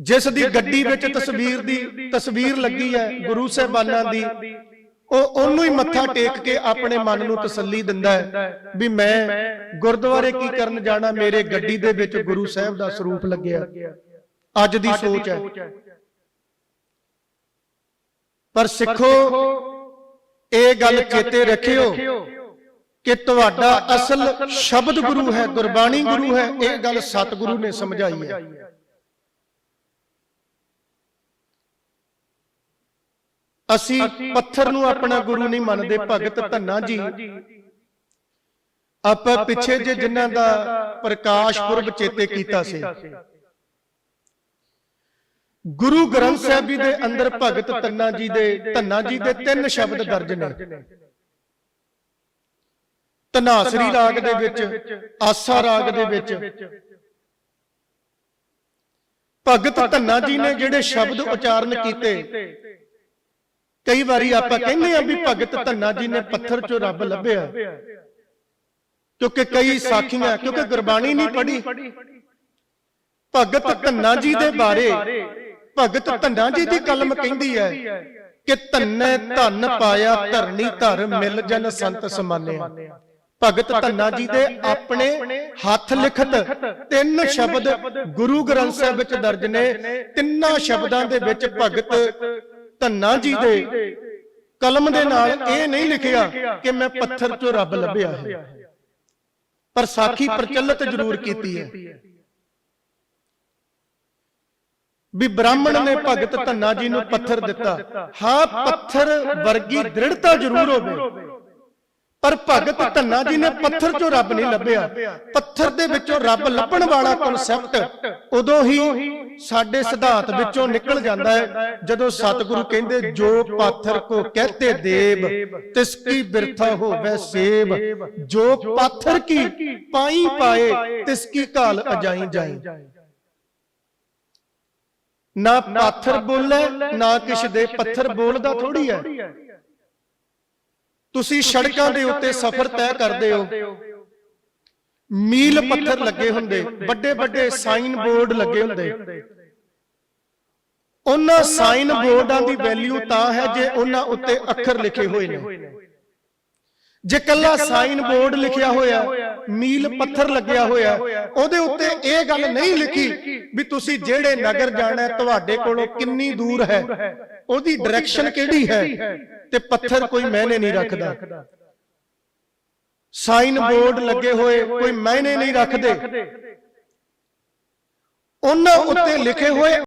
ਜਿਸ ਦੀ ਗੱਡੀ ਵਿੱਚ ਤਸਵੀਰ ਦੀ ਤਸਵੀਰ ਲੱਗੀ ਹੈ ਗੁਰੂ ਸਾਹਿਬਾਨਾਂ ਦੀ। ਉਹ ਉਹਨੂੰ ਹੀ ਮੱਥਾ ਟੇਕ ਕੇ ਆਪਣੇ ਮਨ ਨੂੰ ਤਸੱਲੀ ਦਿੰਦਾ ਹੈ ਵੀ ਮੈਂ ਗੁਰਦੁਆਰੇ ਕੀ ਕਰਨ ਜਾਣਾ ਮੇਰੇ ਗੱਡੀ ਦੇ ਵਿੱਚ ਗੁਰੂ ਸਾਹਿਬ ਦਾ ਸਰੂਪ ਲੱਗਿਆ। ਅੱਜ ਦੀ ਸੋਚ ਹੈ। ਪਰ ਸਿੱਖੋ ਇਹ ਗੱਲ ਚੇਤੇ ਰੱਖਿਓ ਕਿ ਤੁਹਾਡਾ ਅਸਲ ਸ਼ਬਦ ਗੁਰੂ ਹੈ ਗੁਰਬਾਣੀ ਗੁਰੂ ਹੈ ਇਹ ਗੱਲ ਸਤਿਗੁਰੂ ਨੇ ਸਮਝਾਈ ਹੈ। ਅਸੀਂ ਪੱਥਰ ਨੂੰ ਆਪਣਾ ਗੁਰੂ ਨਹੀਂ ਮੰਨਦੇ ਭਗਤ ਧੰਨਾ ਜੀ। ਆਪਾਂ ਪਿੱਛੇ ਜੇ ਜਿਨ੍ਹਾਂ ਦਾ ਪ੍ਰਕਾਸ਼ ਪੁਰਬ ਚੇਤੇ ਕੀਤਾ ਸੀ। ਗੁਰੂ ਗ੍ਰੰਥ ਸਾਹਿਬ ਜੀ ਦੇ ਅੰਦਰ ਭਗਤ ਧੰਨਾ ਜੀ ਦੇ ਧੰਨਾ ਜੀ ਦੇ ਤਿੰਨ ਸ਼ਬਦ ਦਰਜ ਨੇ। ਧਨਾਸਰੀ ਰਾਗ ਦੇ ਵਿੱਚ ਆਸਾ ਰਾਗ ਦੇ ਵਿੱਚ। ਭਗਤ ਧੰਨਾ ਜੀ ਨੇ ਜਿਹੜੇ ਸ਼ਬਦ ਉਚਾਰਨ ਕੀਤੇ। ਕਈ ਵਾਰੀ ਆਪਾਂ ਕਹਿੰਦੇ ਆ ਵੀ ਭਗਤ ਧੰਨਾ ਜੀ ਨੇ ਪੱਥਰ ਚੋਂ ਰੱਬ ਲੱਭਿਆ। ਕਿਉਂਕਿ ਕਈ ਸਾਖੀਆਂ ਕਿਉਂਕਿ ਗੁਰਬਾਣੀ ਨਹੀਂ ਪੜ੍ਹੀ। ਭਗਤ ਧੰਨਾ ਜੀ ਦੇ ਬਾਰੇ ਭਗਤ ਧੰਨਾ ਜੀ ਦੀ ਕਲਮ ਕਹਿੰਦੀ ਹੈ ਕਿ ਧੰਨੇ ਧਨ ਪਾਇਆ ਧਰਨੀ ਧਰ ਮਿਲ ਜਨ ਸੰਤ ਸਮਾਨਿਆ। ਭਗਤ ਧੰਨਾ ਜੀ ਦੇ ਆਪਣੇ ਹੱਥ ਲਿਖਤ ਤਿੰਨ ਸ਼ਬਦ ਗੁਰੂ ਗ੍ਰੰਥ ਸਾਹਿਬ ਵਿੱਚ ਦਰਜ ਨੇ। ਤਿੰਨਾਂ ਸ਼ਬਦਾਂ ਦੇ ਵਿੱਚ ਭਗਤ ਧੰਨਾ ਜੀ ਦੇ। ਕਲਮ ਦੇ ਨਾਲ ਇਹ ਨਹੀਂ ਲਿਖਿਆ ਕਿ ਮੈਂ ਪੱਥਰ ਚੋਂ ਰੱਬ ਲੱਭਿਆ ਹੈ। ਪਰ ਸਾਖੀ ਪ੍ਰਚਲਿਤ ਜ਼ਰੂਰ ਕੀਤੀ ਹੈ। ਵੀ ਬ੍ਰਾਹਮਣ ਨੇ ਭਗਤ ਧੰਨਾ ਜੀ ਨੂੰ ਪੱਥਰ ਦਿੱਤਾ। ਹਾਂ ਪੱਥਰ ਵਰਗੀ ਦ੍ਰਿੜਤਾ ਜ਼ਰੂਰ ਹੋਵੇ। ਪਰ ਭਗਤ ਧੰਨਾ ਜੀ ਨੇ ਪੱਥਰ ਚੋਂ ਰੱਬ ਨਹੀਂ ਲੱਭਿਆ। ਪੱਥਰ ਦੇ ਵਿੱਚੋਂ ਰੱਬ ਲੱਭਣ ਵਾਲਾ ਕਨਸੈਪਟ ਉਦੋਂ ਹੀ ਸਾਡੇ ਸਿਧਾਂਤ ਵਿੱਚੋਂ ਨਿਕਲ ਜਾਂਦਾ ਹੈ ਜਦੋਂ ਸਤਿਗੁਰੂ ਕਹਿੰਦੇ ਜੋ ਪਾਥਰ ਕੋ ਕਹਤੇ ਦੇਵ ਤਿਸ ਕੀ ਬਿਰਥਾ ਹੋਵੇ ਸੇਵ ਜੋ ਪਾਥਰ ਕੀ ਪਾਈ ਪਾਏ ਤਿਸ ਕੀ ਕਾਲ ਅਜਾਈ ਜਾਈ। ਨਾ ਪਾਥਰ ਬੋਲੇ ਨਾ ਕਿਛ ਦੇ ਪੱਥਰ ਬੋਲਦਾ ਥੋੜੀ ਹੈ। ਤੁਸੀਂ ਸੜਕਾਂ ਦੇ ਉੱਤੇ ਸਫ਼ਰ ਤੈਅ ਕਰਦੇ ਹੋ। ਮੀਲ ਪੱਥਰ ਲੱਗੇ ਹੁੰਦੇ ਵੱਡੇ ਵੱਡੇ ਸਾਈਨ ਬੋਰਡ ਲੱਗੇ ਹੁੰਦੇ। ਉਹਨਾਂ ਸਾਈਨ ਬੋਰਡਾਂ ਦੀ ਵੈਲਿਊ ਤਾਂ ਹੈ ਜੇ ਉਹਨਾਂ ਉੱਤੇ ਅੱਖਰ ਲਿਖੇ ਹੋਏ ਨੇ। ਜੇ ਕੱਲਾ ਸਾਈਨ ਬੋਰਡ ਲਿਖਿਆ ਹੋਇਆ ਮੀਲ ਪੱਥਰ ਲੱਗਿਆ ਹੋਇਆ ਉਹਦੇ ਉੱਤੇ ਇਹ ਗੱਲ ਨਹੀਂ ਲਿਖੀ ਵੀ ਤੁਸੀਂ ਜਿਹੜੇ ਨਗਰ ਜਾਣਾ ਹੈ, ਤੁਹਾਡੇ ਕੋਲੋਂ ਕਿੰਨੀ ਦੂਰ ਹੈ ਉਹਦੀ ਡਾਇਰੈਕਸ਼ਨ ਕਿਹੜੀ ਹੈ ਤੇ ਪੱਥਰ ਕੋਈ ਮਾਇਨੇ ਨਹੀਂ ਰੱਖਦਾ। ਸਾਈਨ ਬੋਰਡ ਲੱਗੇ ਹੋਏ ਕੋਈ ਮਾਇਨੇ ਨਹੀਂ ਰੱਖਦੇ। ਉਹਨਾਂ ਉੱਤੇ ਲਿਖੇ ਹੋਏ